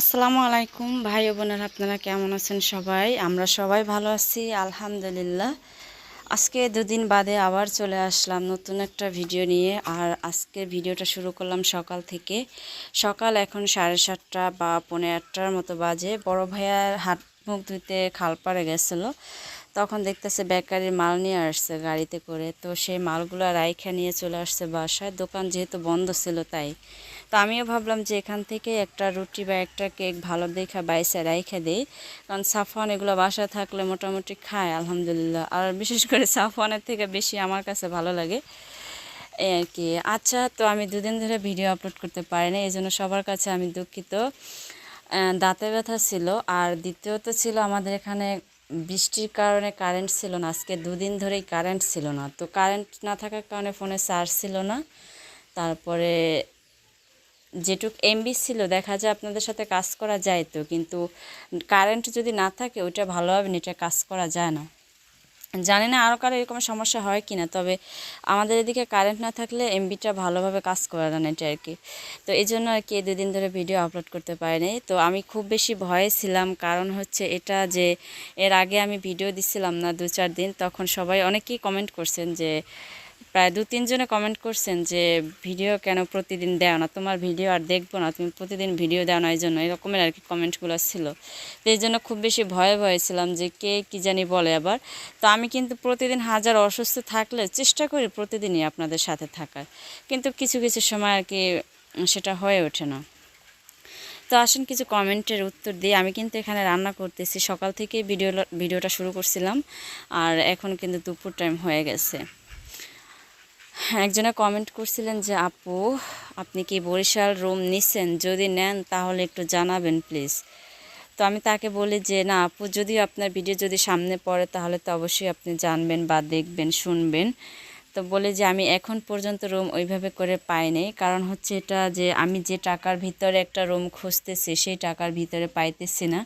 আসসালামু আলাইকুম ভাই বোনেরা, আপনারা কেমন আছেন সবাই? আমরা সবাই ভালো আছি, আলহামদুলিল্লাহ। আজকে দুদিন বাদে আবার চলে আসলাম নতুন একটা ভিডিও নিয়ে, আর আজকে ভিডিওটা শুরু করলাম সকাল থেকে। সকাল এখন সাড়ে সাতটা বা পৌনে আটটার মতো বাজে। বড় ভাইয়ার হাত মুখ ধুতে খাল পাড়ে গেছিল। তখন দেখতেছে বেকারির মাল নিয়ে আসছে গাড়িতে করে। তো সেই মালগুলো রাইখা নিয়ে চলে আসছে বাসায়। দোকান যেহেতু বন্ধ ছিল তাই। তো আমিও ভাবলাম যে এখান থেকে একটা রুটি বা একটা কেক ভালো দেখা বাইসে রাইখে দিই। কারণ সাফওয়ান এগুলো বাসায় থাকলে মোটামুটি খায়, আলহামদুলিল্লাহ। আর বিশেষ করে সাফওয়ানের থেকে বেশি আমার কাছে ভালো লাগে। এই আর কি। আচ্ছা তো আমি দুদিন ধরে ভিডিও আপলোড করতে পারিনি এই জন্য সবার কাছে আমি দুঃখিত। দাঁতে ব্যথা ছিল। আর দ্বিতীয়ত ছিল আমাদের এখানে বৃষ্টির কারণে কারেন্ট ছিল না। আজকে দুদিন ধরেই কারেন্ট ছিল না। তো কারেন্ট না থাকার কারণে ফোনে চার্জ ছিল না। তারপরে যেটুক এমবি ছিল, দেখা যায় আপনাদের সাথে কাজ করা যায় তো, কিন্তু কারেন্ট যদি না থাকে, ওইটা ভালোভাবে নেটে কাজ করা যায় না। জানি না আরও কারও এরকম সমস্যা হয় কি না তবে আমাদের এদিকে কারেন্ট না থাকলে এমবিটা ভালোভাবে কাজ করে না এটা আর কি। তো এই জন্য আর কি দুদিন ধরে ভিডিও আপলোড করতে পারিনি। তো আমি খুব বেশি ভয়ে ছিলাম, কারণ হচ্ছে এটা যে এর আগে আমি ভিডিও দিছিলাম না দু চার দিন, তখন সবাই অনেকেই কমেন্ট করছেন যে প্রায় দু, তিনজনে কমেন্ট করছেন যে, ভিডিও কেন প্রতিদিন দেও না? তোমার ভিডিও আর দেখব না। তুমি প্রতিদিন ভিডিও দেও না। এই জন্য এরকমের আর কি কমেন্টগুলো ছিল। তো এই জন্য খুব বেশি ভয়ে ভয়ে ছিলাম যে, কে কী জানি বলে আবার। তো আমি কিন্তু প্রতিদিন হাজার অসুস্থ থাকলে চেষ্টা করি প্রতিদিনই আপনাদের সাথে থাকার। কিন্তু কিছু কিছু সময় আর কি সেটা হয়ে ওঠে না। তো আসেন কিছু কমেন্টের উত্তর দিয়ে আমি কিন্তু এখানে রান্না করতেছি। সকাল থেকে ভিডিও ভিডিওটা শুরু করছিলাম। আর এখন কিন্তু দুপুর টাইম হয়ে গেছে। একজনে কমেন্ট করছিলেন যে, আপু, আপনি কি বরিশাল রুম নিছেন? যদি নেন তাহলে একটু জানাবেন প্লিজ তো আমি তাকে বলি যে, না, আপু, যদি আপনার ভিডিও যদি সামনে পড়ে তাহলে তো অবশ্যই আপনি জানবেন বা দেখবেন, শুনবেন। তো বলে যে আমি এখন পর্যন্ত রুম ওইভাবে করে পাই পাইনি। কারণ হচ্ছে এটা যে আমি যে টাকার ভিতরে একটা রুম খুঁজতেছি, সেই টাকার ভিতরে পাইতেছি না।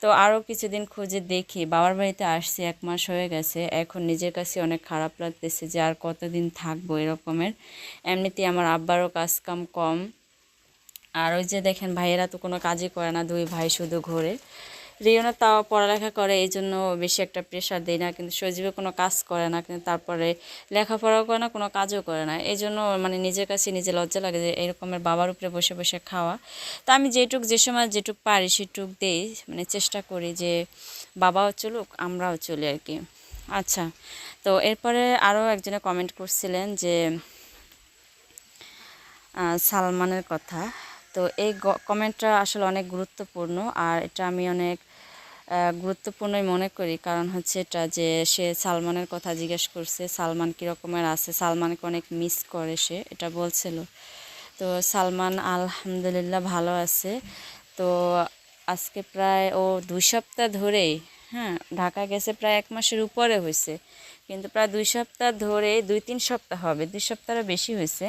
তো আরও কিছুদিন খুঁজে দেখি। বাবার বাড়িতে আসছি, এক মাস হয়ে গেছে। এখন নিজের কাছে অনেক খারাপ লাগতেছে যে আর কতদিন থাকব এরকমের। এমনিতেই আমার আব্বারও কাজ কাম কম। আর ওই যে দেখেন, ভাইয়েরা তো কোনো কাজই করে না, দুই ভাই শুধু ঘোরে। রিওনা তাও পড়ালেখা করে, এই জন্য বেশি একটা প্রেশার দেয় না, কিন্তু সজীবে কোনো কাজ করে না, কিন্তু তারপরে লেখাপড়াও করে না, কোনো কাজও করে না। এই জন্য মানে নিজের কাছে নিজে লজ্জা লাগে যে এরকমের বাবার উপরে বসে বসে খাওয়া। তা আমি যেটুক, যে সময় যেটুক পারি সেটুক দেই মানে চেষ্টা করি যে বাবাও চলুক, আমরাও চলি আর কি। আচ্ছা তো এরপরে আরও একজনে কমেন্ট করছিলেন যে সালমানের কথা। তো এই কমেন্টটা আসলে অনেক গুরুত্বপূর্ণ, আর এটা আমি অনেক গুরুত্বপূর্ণই মনে করি। কারণ হচ্ছে এটা যে সে সালমানের কথা জিজ্ঞেস করছে, সালমান কীরকমের আছে? সালমানকে অনেক মিস করে সে, এটা বলছিল। তো সালমান আলহামদুলিল্লাহ ভালো আছে। তো আজকে প্রায়, ও দুই সপ্তাহ ধরেই হ্যাঁ ঢাকা গেছে প্রায় এক মাসের উপরে হয়েছে। কিন্তু প্রায় দুই সপ্তাহ ধরে দুই তিন সপ্তাহ হবে, দুই সপ্তাহের বেশি হয়েছে।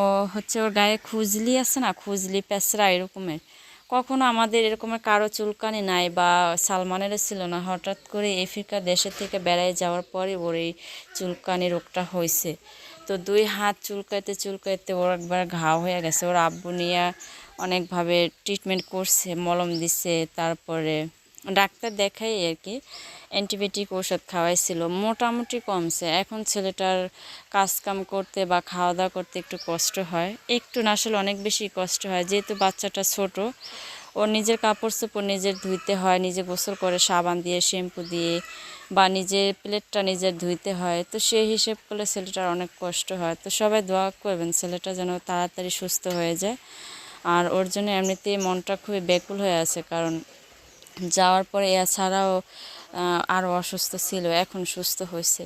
ও হচ্ছে ওর গায়ে খুজলি আছে না? খুজলি পেঁচড়া এরকমের। কখনো আমাদের এরকম কারও চুলকানি নাই বা সালমানেরও ছিল না। হঠাৎ করে এফ্রিকা দেশের থেকে বেড়ায় যাওয়ার পরে ওর এই চুলকানি রোগটা হয়েছে। তো দুই হাত চুলকাইতে চুলকাইতে ওর একবার ঘাও হয়ে গেছে। ওর আব্বু নিয়ে অনেকভাবে ট্রিটমেন্ট করছে, মলম দিছে, তারপরে ডাক্তার দেখাই আর কি। অ্যান্টিবায়োটিক ওষুধ খাওয়াইছিল। মোটামুটি কমছে। এখন ছেলেটার কাজকাম করতে বা খাওয়া দাওয়া করতে একটু কষ্ট হয়। একটু না, আসলে অনেক বেশি কষ্ট হয়। যেহেতু বাচ্চাটা ছোট ওর নিজের কাপড় চোপড় নিজের ধুইতে হয়, নিজে গোসল করে সাবান দিয়ে, শ্যাম্পু দিয়ে বা নিজের প্লেটটা নিজের ধুইতে হয়। তো সেই হিসেব করলে ছেলেটার অনেক কষ্ট হয়। তো সবাই দোয়া করবেন ছেলেটা যেন তাড়াতাড়ি সুস্থ হয়ে যায়। আর ওর জন্য এমনিতেই মনটা খুবই ব্যাকুল হয়ে আছে। কারণ যাওয়ার পরে এছাড়াও আরও অসুস্থ ছিল, এখন সুস্থ হয়েছে।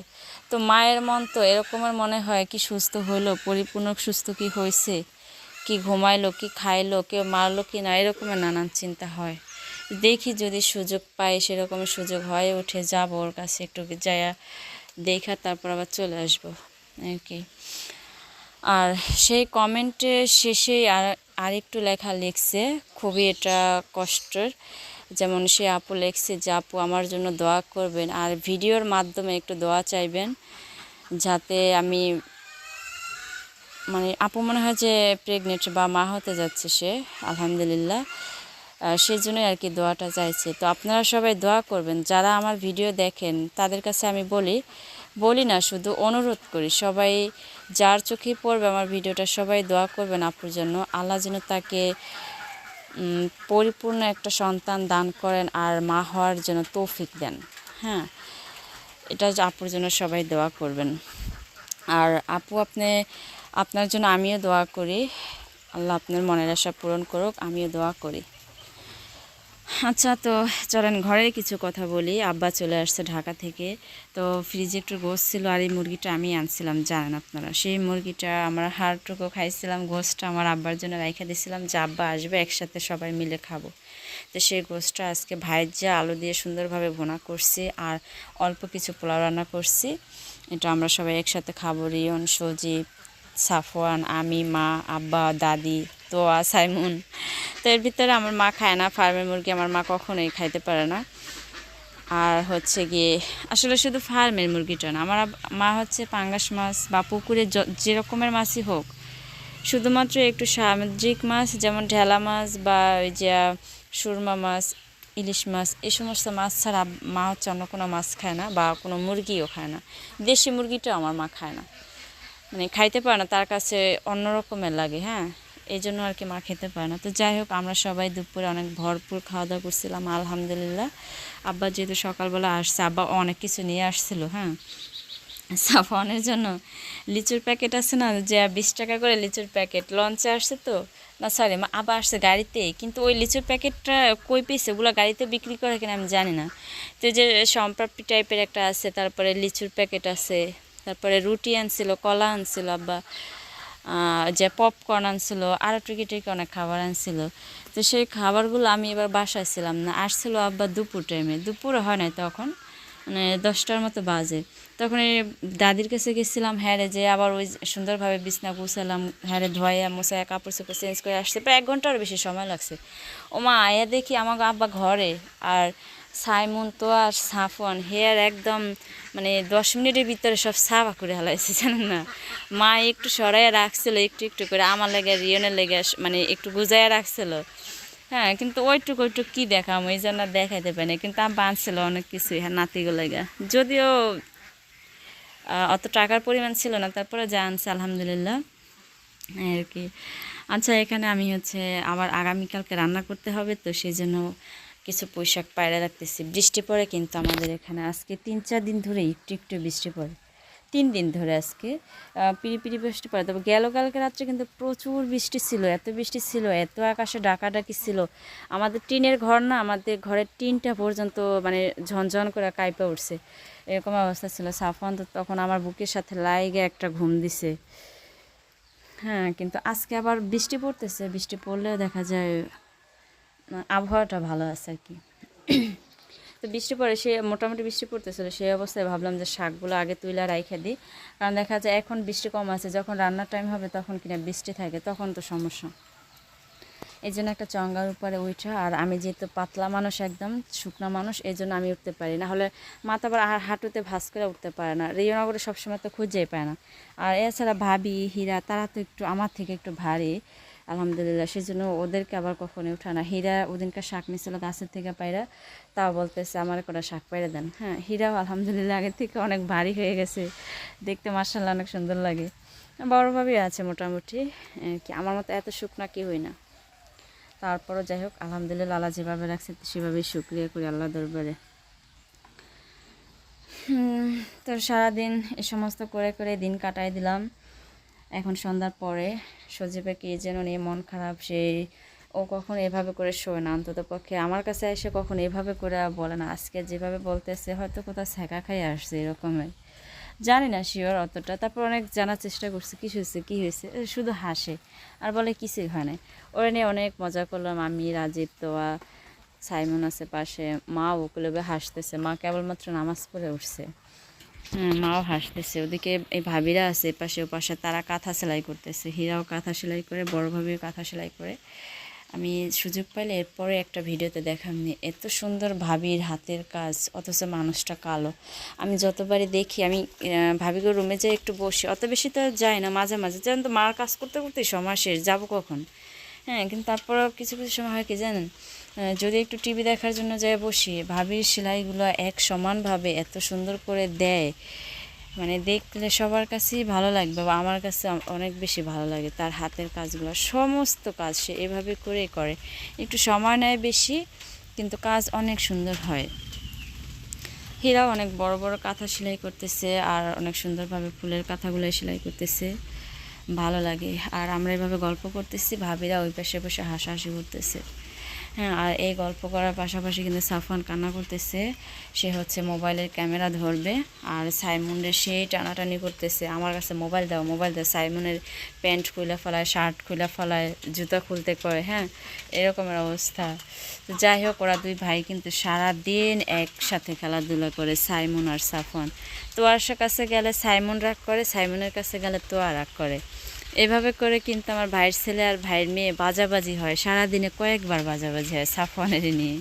তো মায়ের মন তো এরকমের মনে হয় কি সুস্থ হইল পরিপূর্ণ সুস্থ কি হয়েছে, কি ঘুমাইলো, কি খাইলো, কেউ মারলো কি না, এরকমের নানান চিন্তা হয়। দেখি যদি সুযোগ পাই সেরকম সুযোগ হয়ে উঠে যাব ওর কাছে একটু যায়া দেখা, তারপর আবার চলে আসব, আর কি। আর সেই কমেন্টের শেষেই আর, আরেকটু লেখা লিখছে, খুবই এটা কষ্টের। যেমন সে আপু লেখছে যে, আপু, আমার জন্য দোয়া করবেন আর ভিডিওর মাধ্যমে একটু দোয়া চাইবেন যাতে আমি মানে আপু মনে হয় যে প্রেগনেন্ট বা মা হতে যাচ্ছে সে, আলহামদুলিল্লাহ। সেই জন্যই আর কি দোয়াটা চাইছে। তো আপনারা সবাই দোয়া করবেন। যারা আমার ভিডিও দেখেন, তাদের কাছে আমি বলি বলি না, শুধু অনুরোধ করি, সবাই যার চোখে পড়বে আমার ভিডিওটা সবাই দোয়া করবেন আপুর জন্য। আল্লাহ যেন তাকে পরিপূর্ণ একটা সন্তান দান করেন আর মা হওয়ার জন্য তৌফিক দেন। হ্যাঁ এটা আপুর জন্য সবাই দোয়া করবেন। আর আপু, আপনি, আপনার জন্য আমিও দোয়া করি। আল্লাহ আপনার মনের আশা পূরণ করুক, আমিও দোয়া করি। আচ্ছা তো চলেন ঘরের কিছু কথা বলি। আব্বা চলে আসছে ঢাকা থেকে। তো ফ্রিজে একটু গোস ছিল আর এই মুরগিটা আমি আনছিলাম, জানেন আপনারা। সেই মুরগিটা আমার হাড়টুকু খাইছিলাম গোসটা আমার আব্বার জন্য রাইখা দিয়েছিলাম যে আব্বা আসবে, একসাথে সবাই মিলে খাব। তো সেই গোসটা আজকে ভাইজা আলু দিয়ে সুন্দরভাবে ভোনা করছি আর অল্প কিছু পোলাও রান্না করছি, এটা আমরা সবাই একসাথে খাব। রিয়ন, সজীব, সাফওয়ান, আমি, মা, আব্বা, দাদি, তোয়া, সাইমুন। তো এর ভিতরে আমার মা খায় না, ফার্মের মুরগি আমার মা কখনোই খাইতে পারে না। আর হচ্ছে গিয়ে, আসলে শুধু ফার্মের মুরগিটা না, আমার মা হচ্ছে পাঙ্গাস মাছ বা পুকুরে য- রকমের মাছই হোক, শুধুমাত্র একটু সামুদ্রিক মাছ, যেমন ঢেলা মাছ বা ওই যে, সুরমা মাছ, ইলিশ মাছ এই সমস্ত মাছ ছাড়া মা হচ্ছে অন্য কোনো মাছ খায় না বা কোনো মুরগিও খায় না। দেশি মুরগিটাও আমার মা খায় না। মানে খাইতে পারে না, তার কাছে অন্য রকমের লাগে হ্যাঁ? এই জন্য আর কি মা খেতে পারে না। তো যাই হোক, আমরা সবাই দুপুরে অনেক ভরপুর খাওয়া দাওয়া করছিলাম, আলহামদুলিল্লাহ। আব্বা যেহেতু সকালবেলা আসছে, আব্বা অনেক কিছু নিয়ে আসছিল হ্যাঁ? সাফনের জন্য লিচুর প্যাকেট আছে না, যে বিশ টাকা করে লিচুর প্যাকেট। লঞ্চে আসছে তো, না সরি আবার আসছে গাড়িতে। কিন্তু ওই লিচুর প্যাকেটটা কই পেয়েছে? ওগুলো গাড়িতে বিক্রি করে কিনা আমি জানি না। তো যে সম্পাপড়ি টাইপের একটা আছে, তারপরে লিচুর প্যাকেট আছে, তারপরে রুটি আনছিল, কলা আনছিল আব্বা। যে পপকর্ন আনছিল আরও টুকি টুকি অনেক খাবার আনছিল। তো সেই খাবারগুলো আমি এবার বাসায় ছিলাম না। আসছিল আব্বা দুপুর টাইমে দুপুরে হয় নাই তখন মানে দশটার মতো বাজে। তখন এই দাদির কাছে গেছিলাম হ্যাঁ যে আবার ওই সুন্দরভাবে বিছনা গুছালাম হ্যাঁ ধোয়া মুছাইয়া কাপড় চোপড় চেঞ্জ করে আসছে। প্রায় এক ঘন্টারও বেশি সময় লাগছে। ও মা আয়া দেখি আমাকে আব্বা ঘরে। আর সাইমন তো আর সাফন হেয়ার একদম মানে দশ মিনিটের ভিতরে সব সাফা করে হালাইছে জানেন না? মা একটু সরাইয়া রাখছিল, একটু একটু করে আমার লেগে, রিয়নের লেগে মানে একটু গুজাইয়া রাখছিল। হ্যাঁ কিন্তু ওইটুক ওইটুক কী দেখাম ওই জন্য দেখাইতে পারি না কিন্তু আমি বাঁধছিল অনেক কিছুই হ্যাঁ নাতিগুলো লেগে। যদিও অত টাকার পরিমাণ ছিল না, তারপরে যা আনছে, আলহামদুলিল্লাহ। আর কি। আচ্ছা এখানে আমি হচ্ছে আবার আগামীকালকে রান্না করতে হবে, তো সেই জন্য কিছু পোশাক পায়রা রাখতেছি। বৃষ্টি পড়ে কিন্তু আমাদের এখানে আজকে তিন, চার দিন ধরে একটু একটু বৃষ্টি পড়ে। তিন দিন ধরে আজকে পিড়ি পিড়ি বৃষ্টি পড়ে। তবে গেল কালকে রাত্রে কিন্তু প্রচুর বৃষ্টি ছিল, এত বৃষ্টি ছিল, এত আকাশে ডাকাডাকি ছিল। আমাদের টিনের ঘর না, আমাদের ঘরের টিনটা পর্যন্ত মানে ঝনঝন করে কাইপে উঠছে। এরকম অবস্থা ছিল। সাফন তো তখন আমার বুকের সাথে লাইগে একটা ঘুম দিছে। হ্যাঁ কিন্তু আজকে আবার বৃষ্টি পড়তেছে। বৃষ্টি পড়লেও দেখা যায় আবহাওয়াটা ভালো আছে আর কি। তো বৃষ্টি পড়ে, সে মোটামুটি বৃষ্টি পড়তেছিল সেই অবস্থায় ভাবলাম যে শাকগুলো আগে তুইলা রাইখে দিই কারণ দেখা যায় এখন বৃষ্টি কম আছে, যখন রান্নার টাইম হবে তখন কিনা বৃষ্টি থাকে, তখন তো সমস্যা। এই জন্য একটা চঙ্গার উপরে উঠা আর আমি যেহেতু পাতলা মানুষ একদম, শুকনো মানুষ, এই জন্য আমি উঠতে পারি না। হলে মাথা আবার আর হাঁটুতে ভাস করে উঠতে পারে না। রিয়নগরে সবসময় তো খুঁজেই পায় না। আর এছাড়া ভাবি, হীরা, তারা তো একটু আমার থেকে একটু ভারী। আলহামদুলিল্লাহ সেই জন্য ওদেরকে আবার কখনোই উঠা না। হীরা ওদিনকার শাক নিছিল গাছের থেকে পায়রা তাও বলতেছে, আমার কটা শাক পাইরে দেন। হ্যাঁ হীরাও আলহামদুলিল্লাহ আগের থেকে অনেক ভারী হয়ে গেছে। দেখতে মার্শাল্লাহ অনেক সুন্দর লাগে। বড়োভাবেই আছে মোটামুটি কি আমার মতো এত শুকনা কি হই না। তারপরও যাই হোক, আলহামদুলিল্লাহ আল্লাহ যেভাবে রাখছে, সেভাবেই শুক্রিয়া করি আল্লাহ দরবারে। তো সারাদিন এ সমস্ত করে করে দিন কাটাই দিলাম। এখন সন্ধ্যার পরে সজীবে কে যেন নিয়ে মন খারাপ, সে ও কখন এভাবে করে শোয় না, অন্তত পক্ষে আমার কাছে এসে কখন এভাবে করে বলে না। আজকে যেভাবে বলতেছে, হয়তো কোথাও ছ্যাঁকা খাই আসছে এরকমের জানি না শিওর অতটা। তারপর অনেক জানার চেষ্টা করছি, কী হয়েছে কী হয়েছে? শুধু হাসে। আর বলে, কিছুই হয় না। ওরা নিয়ে অনেক মজা করলাম আমি, রাজীব, তোয়া, সাইমন আছে পাশে। মা ওকুলবে হাসতেছে। মা কেবলমাত্র নামাজ পড়ে উঠছে। মাও হাসতেছে। ওদিকে এই ভাবিরা আছে পাশে ও পাশে তারা কাঁথা সেলাই করতেছে। হীরাও কাঁথা সেলাই করে, বড় ভাবিও কাঁথা সেলাই করে। আমি সুযোগ পাইলে এরপরে একটা ভিডিওতে দেখামনি এত সুন্দর ভাবির হাতের কাজ, অথচ মানুষটা কালো। আমি যতবারই দেখি, আমি ভাবিগো রুমে যাই একটু বসি। অত বেশি তো যাই না, মাঝে মাঝে। যেন তো মার কাজ করতে করতে সময় শেষ, যাব কখন? হ্যাঁ কিন্তু তারপরেও কিছু কিছু সময় হয় কি জানেন? যদি একটু টিভি দেখার জন্য যায় বসি ভাবির সেলাইগুলো এক সমানভাবে এত সুন্দর করে দেয়। মানে দেখলে সবার কাছেই ভালো লাগবে বা আমার কাছে অনেক বেশি ভালো লাগে তার হাতের কাজগুলো। সমস্ত কাজ সে এভাবে করেই করে। একটু সময় নেয় বেশি, কিন্তু কাজ অনেক সুন্দর হয়। হীরাও অনেক বড় বড় কাঁথা সেলাই করতেছে আর অনেক সুন্দরভাবে ফুলের কাঁথাগুলো সেলাই করতেছে। ভালো লাগে। আর আমরা এভাবে গল্প করতেছি, ভাবিরা ওই পাশে বসে হাসাহাসি করতেছে। হ্যাঁ আর এই গল্প করার পাশাপাশি কিন্তু সাফান কান্না করতেছে। সে হচ্ছে মোবাইলের ক্যামেরা ধরবে আর সাইমুনের সেই টানাটানি করতেছে। আমার কাছে মোবাইল দাও মোবাইল দাও। সাইমনের প্যান্ট খুলে ফেলায়, শার্ট খুলে ফেলায়, জুতা খুলতে করে হ্যাঁ এরকমের অবস্থা। তো যাই হোক, ওরা দুই ভাই কিন্তু সারা দিন একসাথে খেলাধুলা করে, সাইমন আর সাফন তোয়ার কাছে গেলে সাইমন রাগ করে, সাইমনের কাছে গেলে তোয়া রাগ করে। এভাবে করে কিন্তু আমার ভাইয়ের ছেলে আর ভাইয়ের মেয়ে বাজাবাজি হয়। সারাদিনে কয়েকবার বাজাবাজি হয় সাফওয়ানের নিয়ে।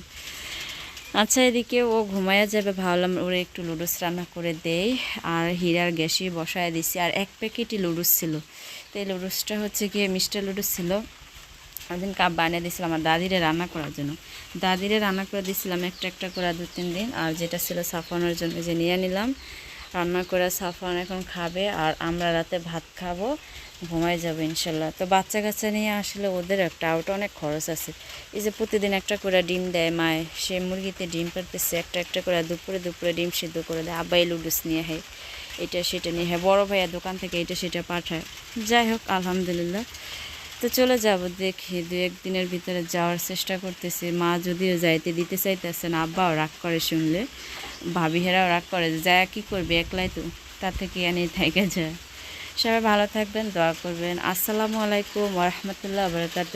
আচ্ছা এদিকে ও ঘুমাইয়া যাবে, ভাবলাম ওরে একটু লুডুস রান্না করে দেই। আর হীরার গ্যাসে বসায় দিছি। আর এক প্যাকেটই লুডুস ছিল। তো এই লুডুসটা হচ্ছে গিয়ে মিস্টার লুডুস ছিল। ওদিন কাপ বানিয়ে দিয়েছিলাম আমার দাদিরে রান্না করার জন্য। দাদিরে রান্না করে দিয়েছিলাম একটা একটা করে দু তিন দিন। আর যেটা ছিল সাফানোর জন্য যে নিয়ে নিলাম। রান্না করে সাফান এখন খাবে আর আমরা রাতে ভাত খাব ঘুমাই যাব ইনশাল্লাহ। তো বাচ্চা কাচ্চা নিয়ে আসলে ওদের একটা ওটা অনেক খরচ আছে। এই যে প্রতিদিন একটা করে ডিম দেয় মায়, সে মুরগিতে ডিম পারতেছে একটা একটা করে দুপুরে দুপুরে ডিম সিদ্ধ করে দেয়, আব্বাই লুডুস নিয়ে হয় এটা সেটা নিয়ে হয় বড় ভাইয়া দোকান থেকে এটা সেটা পাঠায়। যাই হোক, আলহামদুলিল্লাহ। তো চলে যাব দেখি দু একদিনের ভিতরে যাওয়ার চেষ্টা করতেছি। মা যদিও যাইতে দিতে চাইতেছে না, আব্বাও রাগ করে শুনলে ভাবি হেরাও রাগ করে যায় কি করবে একলাই তো তার থেকে এনে থেকে যায়। সবাই ভালো থাকবেন, দোয়া করবেন। আসসালামু আলাইকুম রহমতুল্লাহ বরকাত